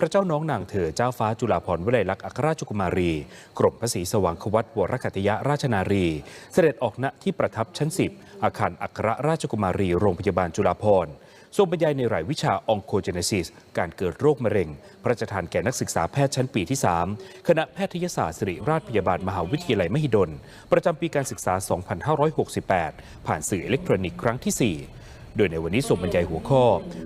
พระเจ้าน้องนางเธอเจ้าฟ้าจุฬาภรณ์วลัยลักษณ์อัครราชกุมารี กรมพระศรีสว่างควัตวรกัตยราชนารี เสด็จออกณที่ประทับชั้น 10 อาคารอัครราชกุมารี โรงพยาบาลจุฬาภรณ์ทรงบรรยายในรายวิชาองโคเจเนซิส การเกิดโรคมะเร็ง พระราชทานแก่นักศึกษาแพทย์ชั้นปีที่ 3 คณะแพทยศาสตร์ศิริราชพยาบาลมหาวิทยาลัยมหิดล ประจำปีการศึกษา 2568 ผ่านสื่ออิเล็กทรอนิกส์ครั้งที่ 4 โดยในวันนี้ส่งบรรยายหัวข้อ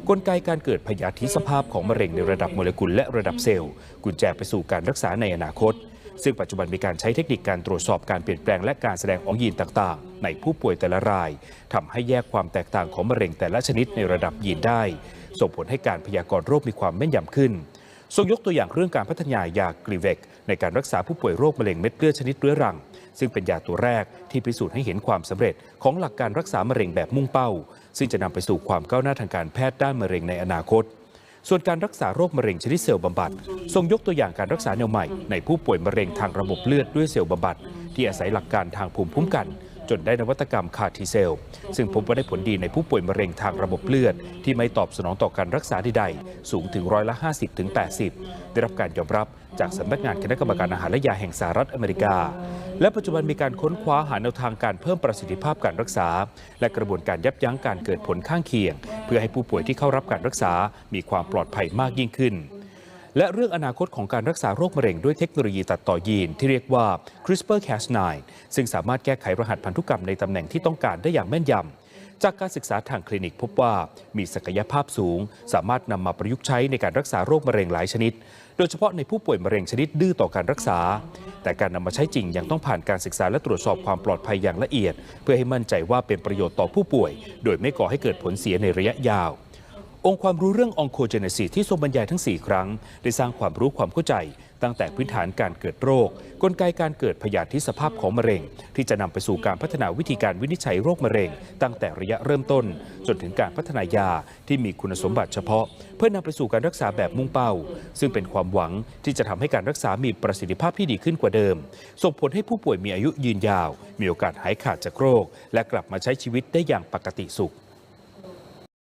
กลไกการเกิดพยาธิสภาพของมะเร็งในระดับโมเลกุลและระดับเซลล์ กุญแจไปสู่การรักษาในอนาคต ซึ่งปัจจุบันมีการใช้เทคนิคการตรวจสอบการเปลี่ยนแปลงและการแสดงของยีนต่างๆ ในผู้ป่วยแต่ละรายทำให้แยกความแตกต่างของมะเร็งแต่ละชนิดในระดับยีนได้ ส่งผลให้การพยากรณ์โรคมีความแม่นยำขึ้นทรงยกตัวอย่างเรื่องการพัฒนายากรีเวกในการรักษาผู้ป่วยโรคมะเร็งเม็ดเลือดชนิดเรื้อรัง ซึ่งเป็นยาตัวแรกที่พิสูจน์ให้เห็นความสำเร็จของหลักการรักษามะเร็งแบบมุ่งเป้า ซึ่งจะนำไปสู่ความก้าวหน้าทางการแพทย์ด้านมะเร็งในอนาคต ส่วนการรักษาโรคมะเร็งชนิดเซลล์บำบัดทรงยกตัวอย่างการรักษาแนวใหม่ ในผู้ป่วยมะเร็งทางระบบเลือดด้วยเซลล์บำบัดที่อาศัยหลักการทางภูมิคุ้มกัน จนได้นวัตกรรมคาร์ทีเซล ซึ่งพบว่าได้ผลดีในผู้ป่วยมะเร็งทางระบบเลือด ที่ไม่ตอบสนองต่อการรักษาใดๆ สูงถึงร้อยละ 50ถึง80ได้รับการยอมรับจากสำนักงานคณะกรรมการอาหารและยาแห่งสหรัฐอเมริกา และปัจจุบันมีการค้นคว้าหาแนวทางการเพิ่มประสิทธิภาพการรักษา และกระบวนการยับยั้งการเกิดผลข้างเคียง เพื่อให้ผู้ป่วยที่เข้ารับการรักษา มีความปลอดภัยมากยิ่งขึ้น และเรื่องอนาคตของการรักษาโรคมะเร็งด้วยเทคโนโลยีตัดต่อยีนที่เรียกว่า CRISPR-Cas9 ซึ่งสามารถแก้ไขรหัสพันธุกรรมในตำแหน่งที่ต้องการได้อย่างแม่นยำจากการศึกษาทางคลินิกพบว่ามีศักยภาพสูง สามารถนำมาประยุกต์ใช้ในการรักษาโรคมะเร็งหลายชนิด โดยเฉพาะในผู้ป่วยมะเร็งชนิดดื้อต่อการรักษา แต่การนำมาใช้จริงยังต้องผ่านการศึกษาและตรวจสอบความปลอดภัยอย่างละเอียด เพื่อให้มั่นใจว่าเป็นประโยชน์ต่อผู้ป่วย โดยไม่ก่อให้เกิดผลเสียในระยะยาว องค์ความรู้เรื่ององโคเจเนซิที่ทรงบรรยายทั้ง 4 ครั้ง ได้สร้างความรู้ความเข้าใจ ตั้งแต่พื้นฐานการเกิดโรค กลไกการเกิดพยาธิสภาพของมะเร็ง ที่จะนำไปสู่การพัฒนาวิธีการวินิจฉัยโรคมะเร็ง ตั้งแต่ระยะเริ่มต้น จนถึงการพัฒนายาที่มีคุณสมบัติเฉพาะ เพื่อนำไปสู่การรักษาแบบมุ่งเป้า ซึ่งเป็นความหวังที่จะทำให้การรักษามีประสิทธิภาพที่ดีขึ้นกว่าเดิม ส่งผลให้ผู้ป่วยมีอายุยืนยาว มีโอกาสหายขาดจากโรค และกลับมาใช้ชีวิตได้อย่างปกติสุข